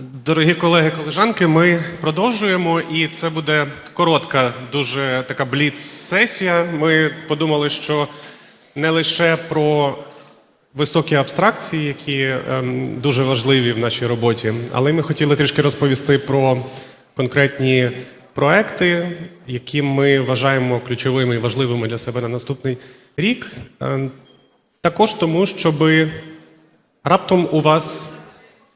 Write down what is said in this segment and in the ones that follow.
Дорогі колеги, колежанки, ми продовжуємо, і це буде коротка, дуже така бліц-сесія. Ми подумали, що не лише про високі абстракції, які ем, дуже важливі в нашій роботі, але ми хотіли трішки розповісти про конкретні проекти, які ми вважаємо ключовими і важливими для себе на наступний рік. Ем, також тому, щоби раптом у вас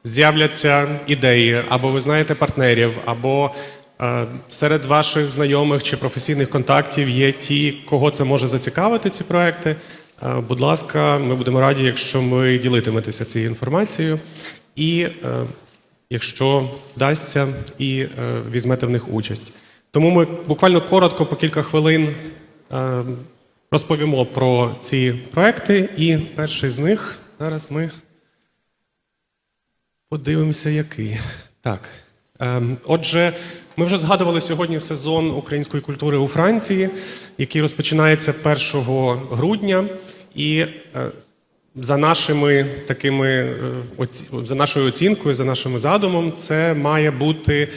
з'являться ідеї, або ви знаєте партнерів, або е, серед ваших знайомих чи професійних контактів є ті, кого це може зацікавити, ці проекти. Е, будь ласка, ми будемо раді, якщо ви ділитиметеся цією інформацією. І е, якщо вдасться, і візьмете в них участь. Тому ми буквально коротко, по кілька хвилин, розповімо про ці проекти. І перший з них зараз ми Подивимося, який. Так. Ем, отже, ми вже згадували сьогодні сезон української культури у Франції, який розпочинається 1 грудня. І е, за нашими такими е, за нашою оцінкою, за нашим задумом, це має бути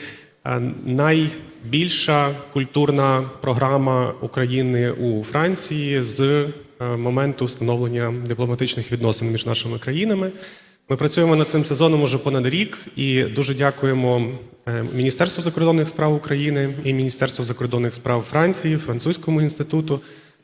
е, найбільша культурна програма України у Франції з моменту встановлення дипломатичних відносин між нашими країнами. Ми працюємо над цим сезоном уже понад рік і дуже дякуємо е, Міністерству закордонних справ України і Міністерству закордонних справ Франції, Французькому інституту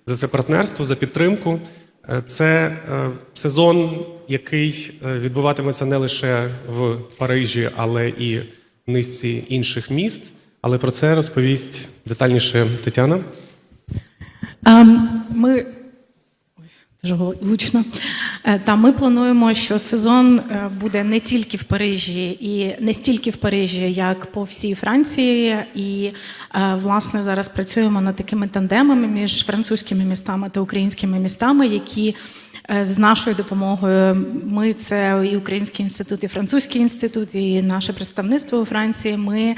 за це партнерство, за підтримку. Е, Це е, сезон, який відбуватиметься не лише в Парижі, але і в низці інших міст. Але про це розповість детальніше Тетяна. Ем, Ми дуже гучно. Е, Та ми плануємо, що сезон е, буде не тільки в Парижі, і не стільки в Парижі, як по всій Франції. І е, власне зараз працюємо над такими тандемами між французькими містами та українськими містами, які з нашою допомогою ми це і Український інститут, і Французький інститут, і наше представництво у Франції. Ми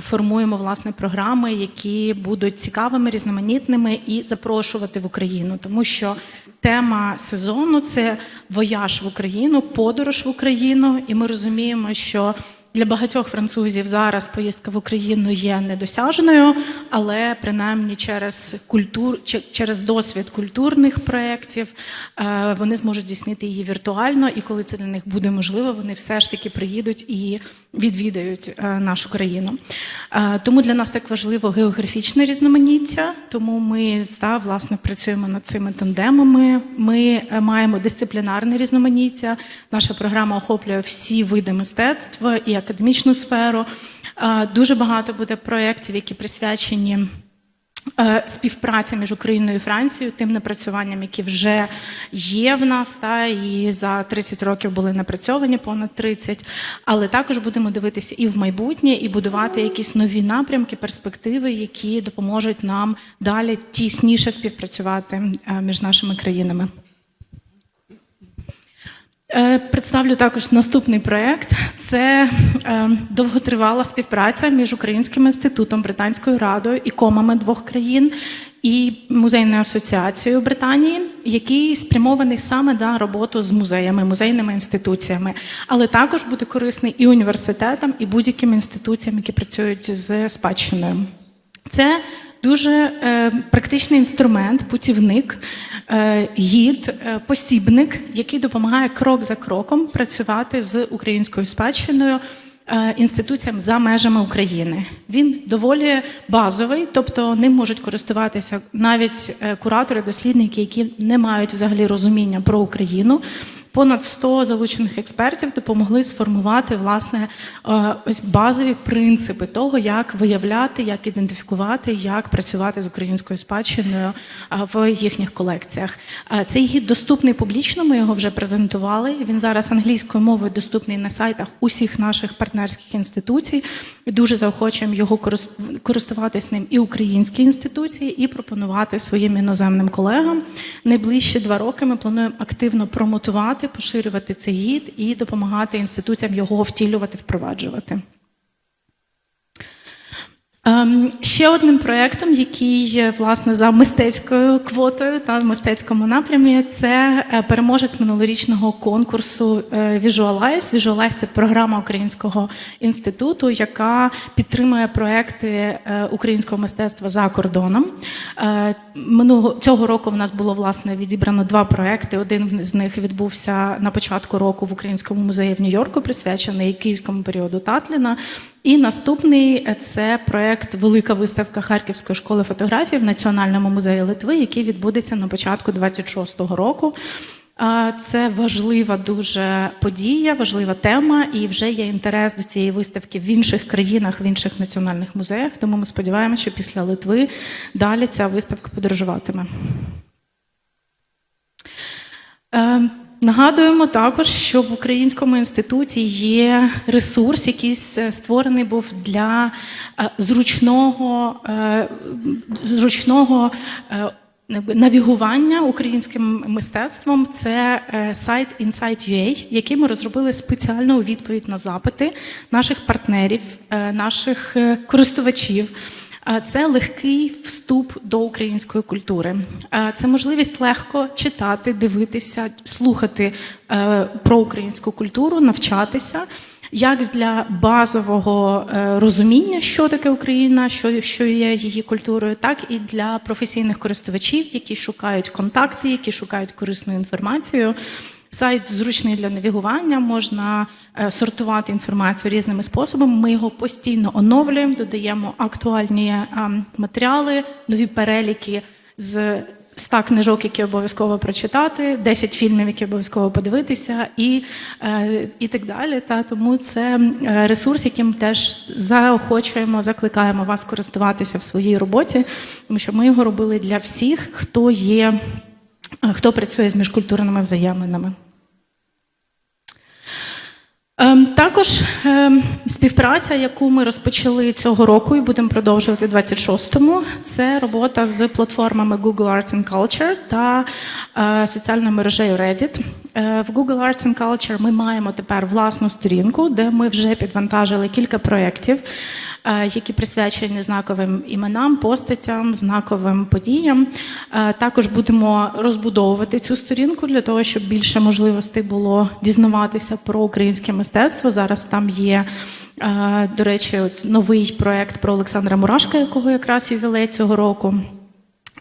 формуємо власне програми, які будуть цікавими, різноманітними і запрошувати в Україну, тому що тема сезону це вояж в Україну, подорож в Україну, і ми розуміємо, що для багатьох французів зараз поїздка в Україну є недосяжною, але принаймні через культур, через досвід культурних проєктів е, вони зможуть здійснити її віртуально, і коли це для них буде можливо, вони все ж таки приїдуть і відвідають е, нашу країну. Е, Тому для нас так важливо географічне різноманіття. Тому ми та, власне працюємо над цими тандемами. Ми маємо дисциплінарне різноманіття. Наша програма охоплює всі види мистецтв і академічну сферу. Е, Дуже багато буде проєктів, які присвячені. Е, Співпраця між Україною і Францією, тим напрацюванням, які вже є в нас, та і за 30 років були напрацьовані понад 30, але також будемо дивитися і в майбутнє, і будувати якісь нові напрямки, перспективи, які допоможуть нам далі тісніше співпрацювати е, між нашими країнами. Е, Представлю також наступний проект. Це е, довготривала співпраця між Українським інститутом, Британською радою і комами двох країн і музейною асоціацією Британії, який спрямований саме на роботу з музеями, музейними інституціями, але також буде корисний і університетам, і будь-яким інституціям, які працюють з спадщиною. Це дуже е, практичний інструмент, путівник, е, гід, е, посібник, який допомагає крок за кроком працювати з українською спадщиною. е, Інституціям за межами України він доволі базовий, тобто ним можуть користуватися навіть е, куратори, дослідники, які не мають взагалі розуміння про Україну. Понад 100 залучених експертів допомогли сформувати власне е, ось базові принципи того, як виявляти, як ідентифікувати, як працювати з українською спадщиною е, в їхніх колекціях. Е, Цей гід доступний публічно. Ми його вже презентували. Він зараз англійською мовою доступний на сайтах усіх наших партнерських інституцій. Дуже заохочуємо його корис- користуватись ним і українські інституції, і пропонувати своїм іноземним колегам. Найближчі два роки ми плануємо активно промотувати, поширювати цей гід і допомагати інституціям його втілювати, впроваджувати. Ем, ще одним проєктом, який власне за мистецькою квотою та мистецькому напрямі, це е, переможець минулорічного конкурсу е, Visualize. Visualize – це програма Українського інституту, яка підтримує проекти е, українського мистецтва за кордоном. Минулого цього року в нас було власне відібрано два проекти. Один з них відбувся на початку року в Українському музеї в Нью-Йорку, присвячений київському періоду Татліна. І наступний е, це проект Велика виставка Харківської школи фотографії в Національному музеї Литви, який відбудеться на початку 26-го року. Це важлива дуже подія, важлива тема, і вже є інтерес до цієї виставки в інших країнах, в інших національних музеях. Тому ми сподіваємося, що після Литви далі ця виставка подорожуватиме. Е, Нагадуємо також, що в Українському інституті є ресурс, який створений був для е, зручного, е, зручного е, навігування українським мистецтвом. Це сайт Insight.ua, який ми розробили спеціально у відповідь на запити наших партнерів, наших користувачів. Це легкий вступ до української культури. Це можливість легко читати, дивитися, слухати е, про українську культуру, навчатися. Як для базового е, розуміння, що таке Україна, що, що є її культурою, так і для професійних користувачів, які шукають контакти, які шукають корисну інформацію. Сайт зручний для навігування, можна е, сортувати інформацію різними способами. Ми його постійно оновлюємо, додаємо актуальні е, матеріали, нові переліки з 100 книжок, які обов'язково прочитати, 10 фільмів, які обов'язково подивитися, і, е, і так далі. Та тому це ресурс, яким теж заохочуємо, закликаємо вас користуватися в своїй роботі, тому що ми його робили для всіх, хто є. Хто працює з міжкультурними взаєминами. Ем, Також ем, співпраця, яку ми розпочали цього року і будемо продовжувати в 26-му, це робота з платформами Google Arts and Culture та е, соціальною мережею Reddit. Е, В Google Arts and Culture ми маємо тепер власну сторінку, де ми вже підвантажили кілька проєктів, які присвячені знаковим іменам, постатям, знаковим подіям. Е, Також будемо розбудовувати цю сторінку для того, щоб більше можливостей було дізнаватися про українське мистецтво. Зараз там є, е, до речі, новий проект про Олександра Мурашка, якого якраз ювілей цього року.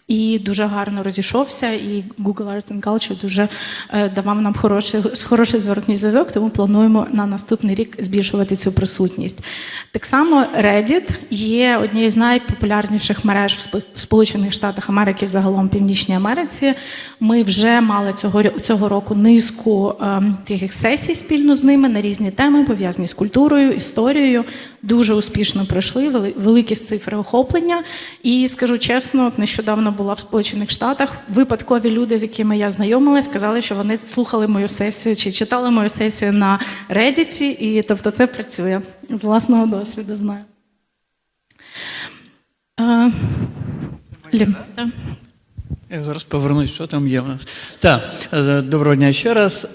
І дуже гарно розійшовся, і Google Arts and Culture дуже е, давав нам хороший, хороший зворотній зв'язок, тому плануємо на наступний рік збільшувати цю присутність. Так само Reddit є однією з найпопулярніших мереж в Спо- Сполучених Штатах Америки, взагалом Північній Америці. Ми вже мали цього, цього року низку ем, таких сесій спільно з ними на різні теми, пов'язані з культурою, історією. Дуже успішно пройшли, вели- великі цифри охоплення. І скажу чесно, нещодавно була в Сполучених Штатах. Випадкові люди, з якими я знайомилась, сказали, що вони слухали мою сесію чи читали мою сесію на Reddit, і тобто це працює з власного досвіду. Знаю. Я зараз повернусь, що там є у нас. Так, доброго дня ще раз.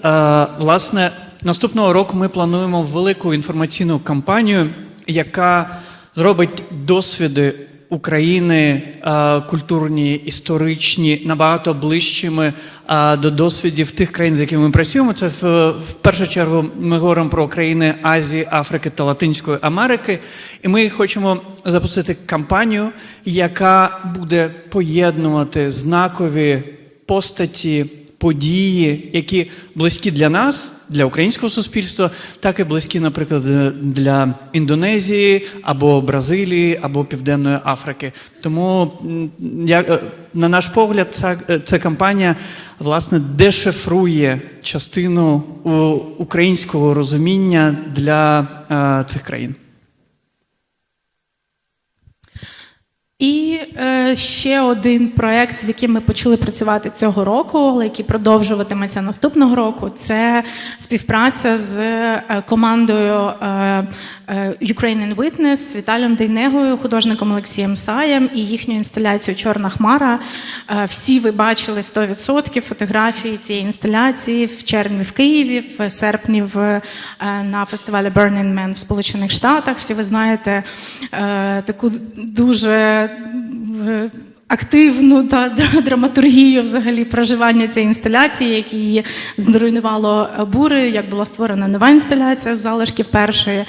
Власне, наступного року ми плануємо велику інформаційну кампанію, яка зробить досвіди України е, культурні, історичні, набагато ближчими е, до досвідів тих країн, з якими ми працюємо. Це в, в першу чергу ми говоримо про країни Азії, Африки та Латинської Америки. І ми хочемо запустити кампанію, яка буде поєднувати знакові постаті, події, які близькі для нас, для українського суспільства, так і близькі, наприклад, для Індонезії або Бразилії, або Південної Африки. Тому, я, е, на наш погляд, ця, е, ця кампанія власне дешифрує частину українського розуміння для е, цих країн. І е, ще один проект, з яким ми почали працювати цього року, але який продовжуватиметься наступного року, це співпраця з е, командою е, Ukrainian Witness з Віталієм Дейнегою, художником Олексієм Саєм і їхню інсталяцію Чорна Хмара. Е, всі ви бачили 100% фотографії цієї інсталяції в червні в Києві, в серпні в, е, на фестивалі Burning Man в Сполучених Штатах. Всі ви знаєте е, таку дуже е, активну та драматургію взагалі проживання цієї інсталяції, які її зруйнувало бурею, як була створена нова інсталяція з залишків першої.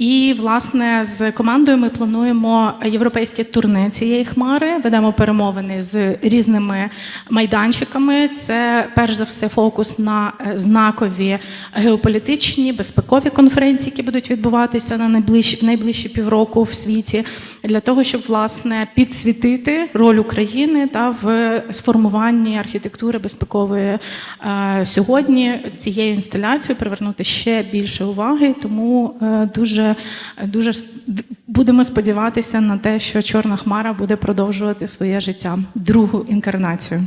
І власне з командою ми плануємо європейське турне цієї хмари. Ведемо перемовини з різними майданчиками. Це перш за все фокус на е, знакові геополітичні безпекові конференції, які будуть відбуватися на найближчі в найближчі півроку в світі, для того, щоб власне підсвітити роль України та в сформуванні архітектури безпекової е, сьогодні. Цією інсталяцією привернути ще більше уваги, тому е, дуже будемо сподіватися на те, що Чорна Хмара буде продовжувати своє життя, другу інкарнацію.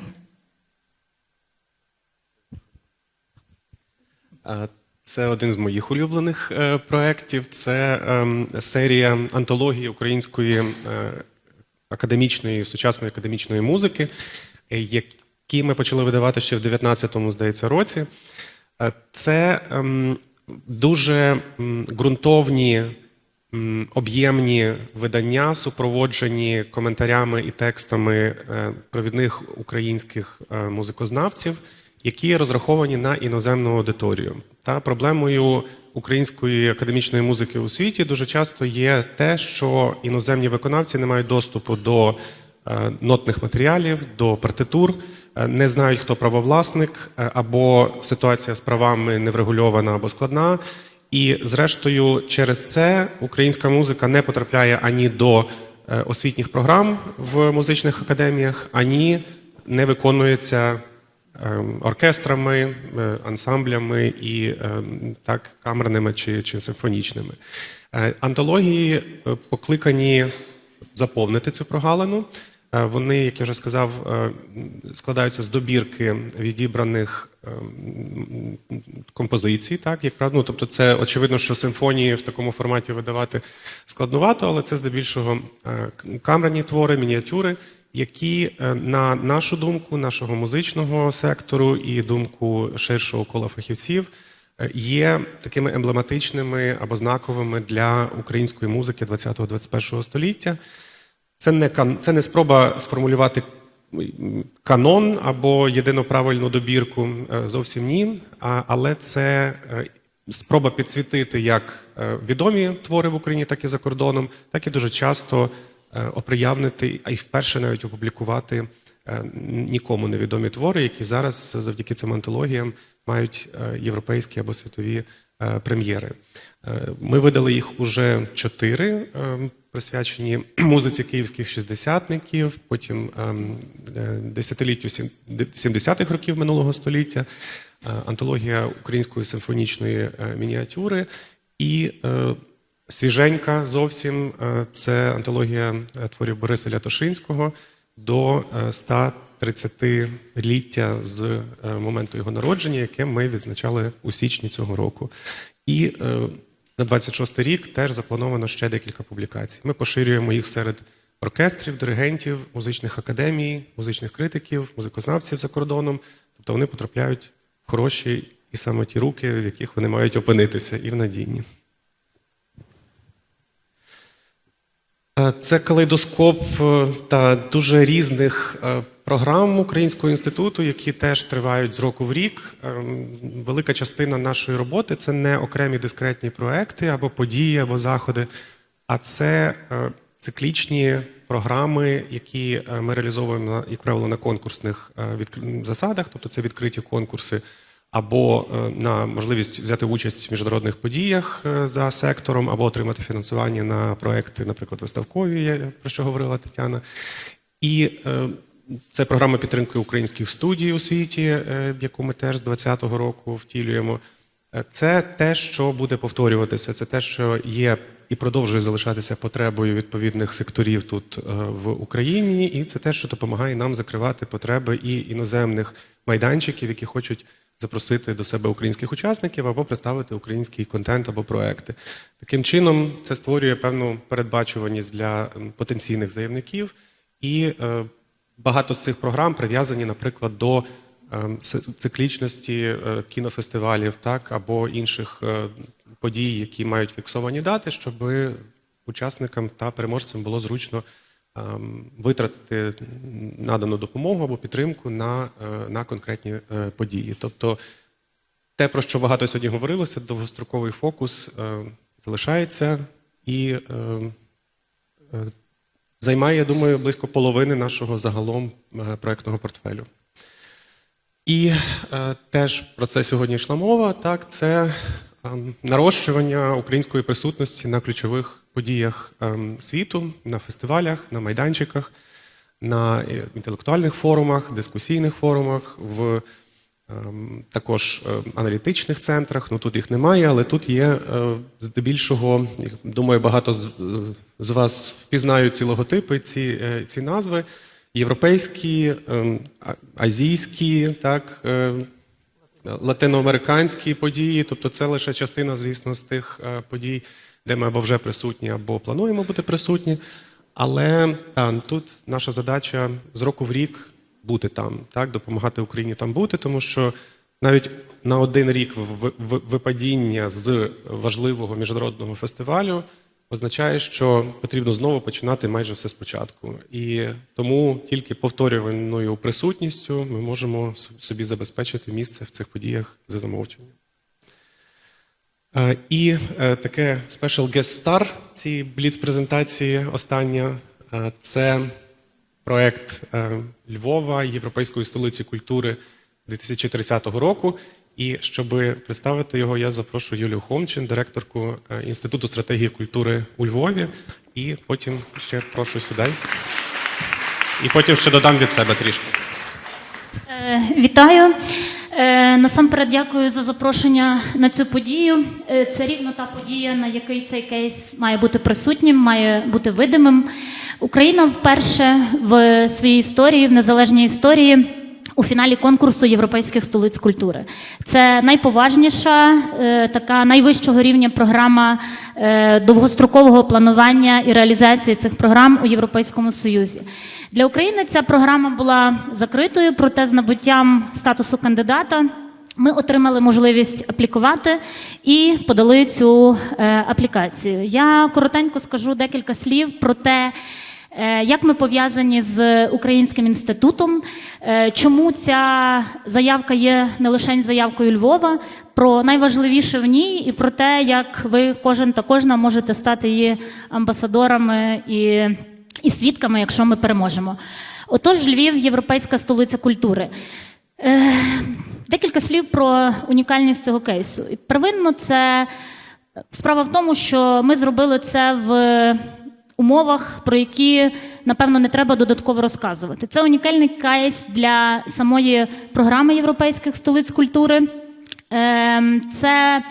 Це один з моїх улюблених е, проєктів. Це ем, серія антології української е, академічної, сучасної академічної музики, е, які ми почали видавати ще в 19-му, здається, році. Це ем, дуже ґрунтовні, об'ємні видання, супроводжені коментарями і текстами е, провідних українських е, музикознавців, які розраховані на іноземну аудиторію. Та проблемою української академічної музики у світі дуже часто є те, що іноземні виконавці не мають доступу до нотних матеріалів, до партитур, е, не знають, хто правовласник, е, або ситуація з правами не врегульована або складна. І, зрештою, через це українська музика не потрапляє ані до е, освітніх програм в музичних академіях, ані не виконується ем, оркестрами, е, ансамблями і ем, так камерними чи, чи симфонічними. Е, Антології е, покликані заповнити цю прогалину. Е, Вони, як я вже сказав, е, складаються з добірки відібраних ем, композицій, так як правило. Ну, тобто, це очевидно, що симфонії в такому форматі видавати складновато, але це здебільшого е, камерні твори, мініатюри, які, е, на нашу думку, нашого музичного сектору і думку ширшого кола фахівців, е, є такими емблематичними або знаковими для української музики 20-21 століття. Це не це не спроба сформулювати канон або єдину правильну добірку. е, Зовсім ні. Але це е, спроба підсвітити як е, відомі твори в Україні, так і за кордоном, так і дуже часто оприявнити, а й вперше навіть опублікувати нікому невідомі твори, які зараз завдяки цим антологіям мають європейські або світові прем'єри. Ми видали їх уже чотири, присвячені музиці київських шістдесятників, потім ем, е, десятиліттю 70-х років минулого століття, е, антологія української симфонічної е, мініатюри і свіженька зовсім це антологія творів Бориса Лятошинського до е, 130-ліття з моменту його народження, яке ми відзначали у січні цього року. І на 26 рік теж заплановано ще декілька публікацій. Ми поширюємо їх серед оркестрів, диригентів, музичних академій, музичних критиків, музикознавців за кордоном. Тобто вони потрапляють в хороші і саме ті руки, в яких вони мають опинитися, і в надійні. Це калейдоскоп е, та дуже різних е, програм Українського інституту, які теж тривають з року в рік. Велика частина нашої роботи це не окремі дискретні проекти або події, або заходи, а це е, циклічні програми, які е, ми реалізовуємо як правило на конкурсних е, засадах, тобто це відкриті конкурси або е, на можливість взяти участь в міжнародних подіях е, за сектором, або отримати фінансування на проекти, наприклад, виставкові, про що говорила Тетяна. І е, це програма підтримки українських студій у світі, яку ми теж з 2020 року втілюємо. Це те, що буде повторюватися, це те, що є і продовжує залишатися потребою відповідних секторів тут в Україні, і це те, що допомагає нам закривати потреби і іноземних майданчиків, які хочуть запросити до себе українських учасників або представити український контент або проекти. Таким чином, це створює певну передбачуваність для потенційних заявників, і е, багато з цих програм прив'язані, наприклад, до ем, циклічності е, кінофестивалів, так або інших е, подій, які мають фіксовані дати, щоб учасникам та переможцям було зручно витратити надану допомогу або підтримку на, е, на конкретні е, події. Тобто те, про що багато сьогодні говорилося, довгостроковий фокус е, залишається і е, е, займає, я думаю, близько половини нашого загалом е, проектного портфелю. І е, теж про це сьогодні йшла мова. Так, це ем, нарощування української присутності на ключових подіях ем, світу, на фестивалях, на майданчиках, на е, інтелектуальних форумах, дискусійних форумах, в ем, також е, аналітичних центрах. Ну тут їх немає, але тут є е, здебільшого, думаю, багато з, вас впізнають ці логотипи, ці, е, ці назви. Європейські, ем, азійські, так, латиноамериканські події, тобто це лише частина, звісно, з тих подій, де ми або вже присутні, або плануємо бути присутні. Але та, тут наша задача з року в рік бути там, так, допомагати Україні там бути, тому що навіть на один рік випадіння з важливого міжнародного фестивалю означає, що потрібно знову починати майже все спочатку. І тому тільки повторюваною присутністю ми можемо собі забезпечити місце в цих подіях за замовченням. Е, І е, таке special guest star цієї бліц-презентації остання е, це проект Львова, Європейської столиці культури 2030 року. І щоб представити його, я запрошую Юлію Хомчин, директорку Інституту стратегії культури у Львові. І потім ще прошу сідай. І потім ще додам від себе трішки. Вітаю. Е, Насамперед дякую за запрошення на цю подію. Е, Це рівно та подія, на якій цей кейс має бути присутнім, має бути видимим. Україна вперше в своїй історії, в незалежній історії. У фіналі конкурсу європейських столиць культури це найповажніша, е, така найвищого рівня програма е, довгострокового планування і реалізації цих програм у Європейському Союзі. Для України ця програма була закритою, проте з набуттям статусу кандидата ми отримали можливість аплікувати і подали цю е, аплікацію. Я коротенько скажу декілька слів про те. Е, Як ми пов'язані з Українським інститутом? Е, Чому ця заявка є не лише заявкою Львова, про найважливіше в ній і про те, як ви кожен та кожна можете стати її амбасадорами і, і свідками, якщо ми переможемо. Отож, Львів європейська столиця культури. Е, Декілька слів про унікальність цього кейсу. І Первинно, це справа в тому, що ми зробили це в умовах, про які напевно не треба додатково розказувати. Це унікальний кейс для самої програми європейських столиць культури. Ем, Це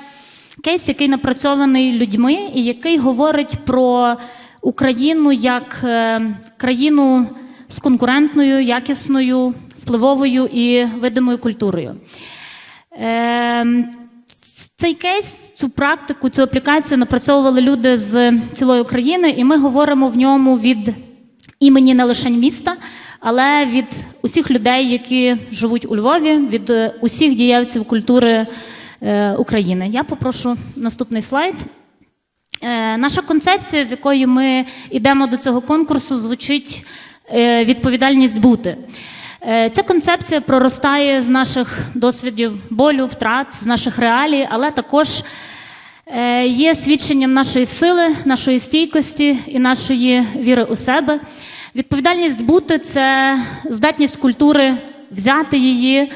кейс, який напрацьований людьми, і який говорить про Україну як е, країну з конкурентною, якісною, впливовою і видимою культурою. Цей кейс, цю практику, цю аплікацію напрацьовували люди з цілої України, і ми говоримо в ньому від імені не лише міста, але від усіх людей, які живуть у Львові, від е, усіх діячців культури е, України. Я попрошу наступний слайд. Е, Наша концепція, з якою ми йдемо до цього конкурсу, звучить відповідальність бути. Е, Ця концепція проростає з наших досвідів болю, втрат, з наших реалій, але також е, є свідченням нашої сили, нашої стійкості і нашої віри у себе. Відповідальність бути це здатність культури взяти її,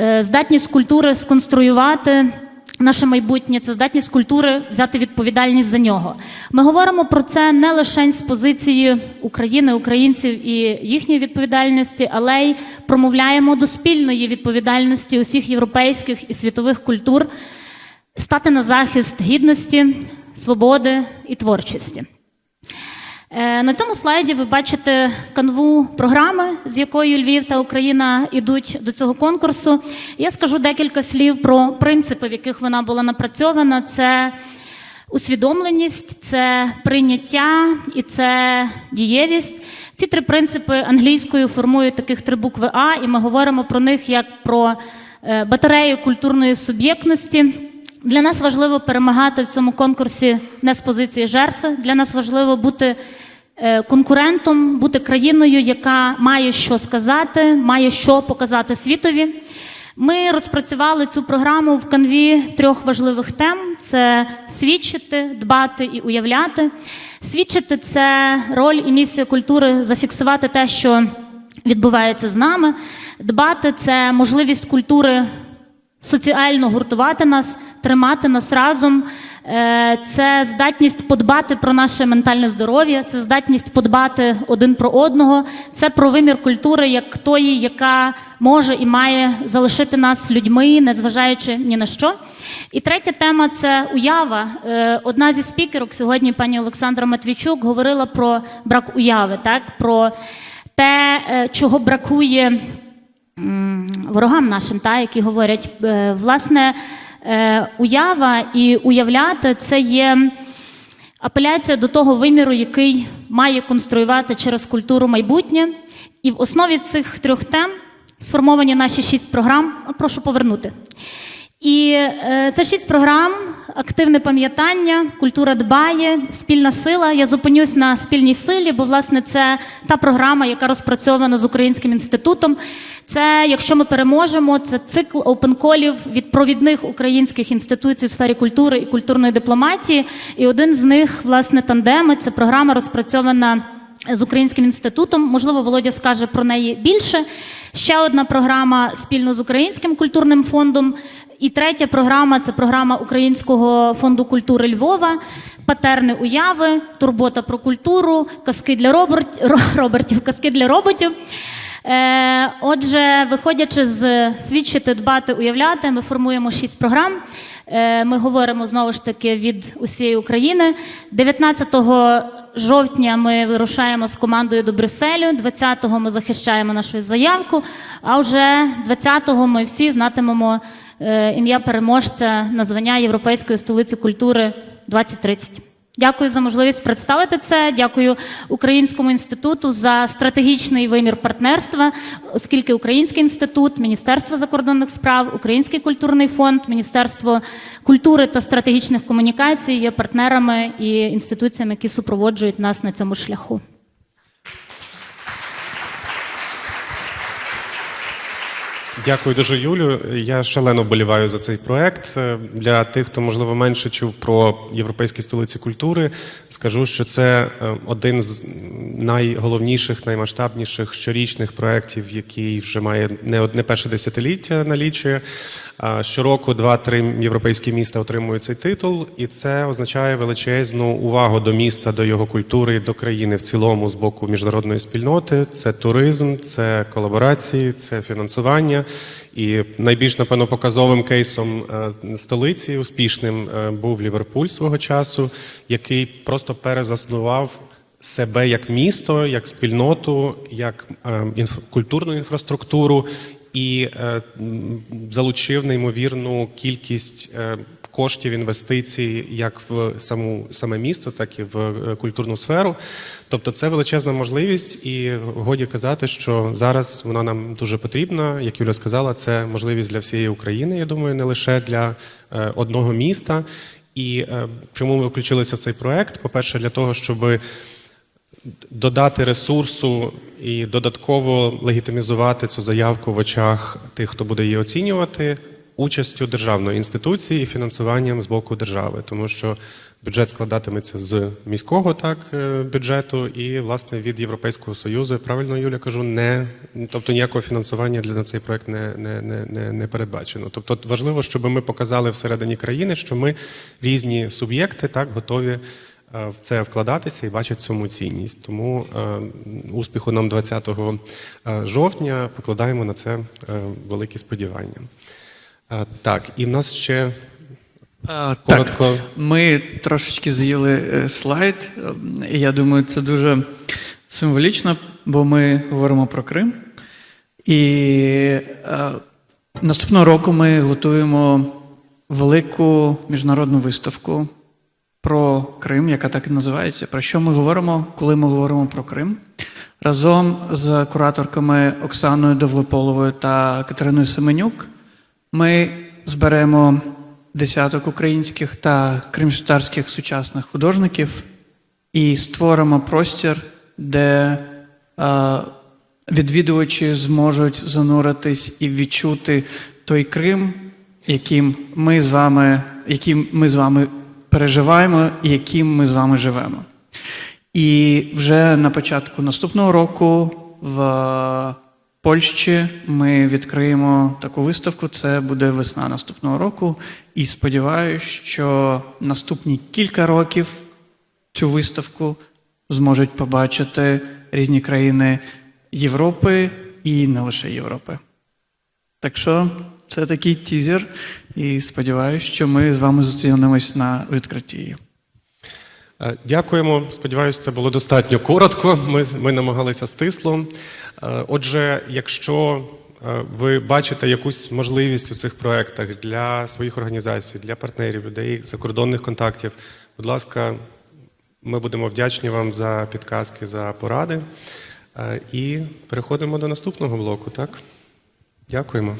е, здатність культури сконструювати наше майбутнє, це здатність культури взяти відповідальність за нього. Ми говоримо про це не лише з позиції України, українців і їхньої відповідальності, але й промовляємо до спільної відповідальності усіх європейських і світових культур стати на захист гідності, свободи і творчості. Е, На цьому слайді ви бачите канву програми, з якою Львів та Україна йдуть до цього конкурсу. Я скажу декілька слів про принципи, в яких вона була напрацьована. Це усвідомленість, це прийняття і це дієвість. Ці три принципи англійською формують таких три букви А, і ми говоримо про них як про е, батарею культурної суб'єктності. Для нас важливо перемагати в цьому конкурсі не з позиції жертви. Для нас важливо бути е, конкурентом, бути країною, яка має що сказати, має що показати світові. Ми розпрацювали цю програму в канві трьох важливих тем: це свідчити, дбати і уявляти. Свідчити це роль і місія культури зафіксувати те, що відбувається з нами. Дбати це можливість культури соціально гуртувати нас, тримати нас разом. Е, Це здатність подбати про наше ментальне здоров'я, це здатність подбати один про одного. Це про вимір культури як тої, яка може і має залишити нас людьми, незважаючи ні на що. І третя тема це уява. Е, Одна зі спікерок сьогодні, пані Олександра Матвійчук, говорила про брак уяви, так про те, е, чого бракує ворогам нашим, та, які говорять, е, власне, е, уява і уявляти це є апеляція до того виміру, який має конструювати через культуру майбутнє. І в основі цих трьох тем сформовані наші шість програм. Прошу повернути. І е, це шість програм: активне пам'ятання, культура дбає, спільна сила. Я зупинюсь на спільній силі, бо власне це та програма, яка розпрацьована з Українським інститутом. Це, якщо ми переможемо, це цикл опенколів від провідних українських інституцій у сфері культури і культурної дипломатії. І один з них, власне, тандеми. Це програма розпрацьована з Українським інститутом. Можливо, Володя скаже про неї більше. Ще одна програма спільно з Українським культурним фондом. І третя програма це програма Українського фонду культури Львова, патерни уяви, турбота про культуру, казки для робот, ро- робертів, казки для роботів. Е, Отже, виходячи з свідчити, дбати, уявляти, ми формуємо шість програм. Е, Ми говоримо знову ж таки від усієї України. 19 жовтня ми вирушаємо з командою до Брюсселю. 20-го ми захищаємо нашу заявку. А вже 20-го ми всі знатимемо е, ім'я переможця на звання Європейської столиці культури 2030. Дякую за можливість представити це. Дякую Українському інституту за стратегічний вимір партнерства, оскільки Український інститут, Міністерство закордонних справ, Український культурний фонд, Міністерство культури та стратегічних комунікацій є партнерами і інституціями, які супроводжують нас на цьому шляху. Дякую дуже, Юлю. Я шалено вболіваю за цей проект. Е, Для тих, хто можливо менше чув про європейські столиці культури, скажу, що це е, один з найголовніших, наймасштабніших щорічних проєктів, який вже має не одне перше десятиліття налічує. Щороку два-три європейські міста отримують цей титул, і це означає величезну увагу до міста, до його культури, до країни в цілому з боку міжнародної спільноти. Це туризм, це колаборації, це фінансування. І найбільш напевно показовим кейсом е, столиці успішним е, був Ліверпуль свого часу, який просто перезаснував себе як місто, як спільноту, як е, культурну інфраструктуру і е, залучив неймовірну кількість е, коштів інвестицій як в саму саме місто, так і в е, культурну сферу. Тобто це величезна можливість, і годі казати, що зараз вона нам дуже потрібна. Як Юля сказала, це можливість для всієї України. Я думаю, не лише для одного міста. І чому ми включилися в цей проект? По-перше, для того, щоб додати ресурсу і додатково легітимізувати цю заявку в очах тих, хто буде її оцінювати, участю державної інституції і фінансуванням з боку держави, тому що бюджет складатиметься з міського так е, бюджету і власне від Європейського союзу. Правильно Юля кажу, не тобто ніякого фінансування для на цей проект не, не, не, не, передбачено. Тобто важливо, щоб ми показали всередині країни, що ми різні суб'єкти так готові в це вкладатися і бачать цьому цінність. Тому е, успіху нам 20 е, жовтня покладаємо на це е, великі сподівання. Е, так, і в нас ще Коротко. Так, ми трошечки з'їли е, слайд. І Я думаю, це дуже символічно, бо ми говоримо про Крим. І е, наступного року ми готуємо велику міжнародну виставку про Крим, яка так і називається. Про що ми говоримо, коли ми говоримо про Крим? Разом з кураторками Оксаною Довлеполовою та Катериною Семенюк ми зберемо десяток українських та кримськотарських сучасних художників і створимо простір, де е, відвідувачі зможуть зануритись і відчути той Крим, яким ми з вами, яким ми з вами переживаємо яким ми з вами живемо. І вже на початку наступного року в Польщі ми відкриємо таку виставку. Це буде весна наступного року. І сподіваюся, що наступні кілька років цю виставку зможуть побачити різні країни Європи і не лише Європи. Так що це такий тізер, і сподіваюся, що ми з вами зустрінемось на відкритті. Е, Дякуємо. Сподіваюся, це було достатньо коротко. Ми, ми намагалися стисло. Е, Отже, якщо е, ви бачите якусь можливість у цих проєктах для своїх організацій, для партнерів, людей, закордонних контактів, будь ласка, ми будемо вдячні вам за підказки, за поради. І переходимо до наступного блоку. Так? Дякуємо.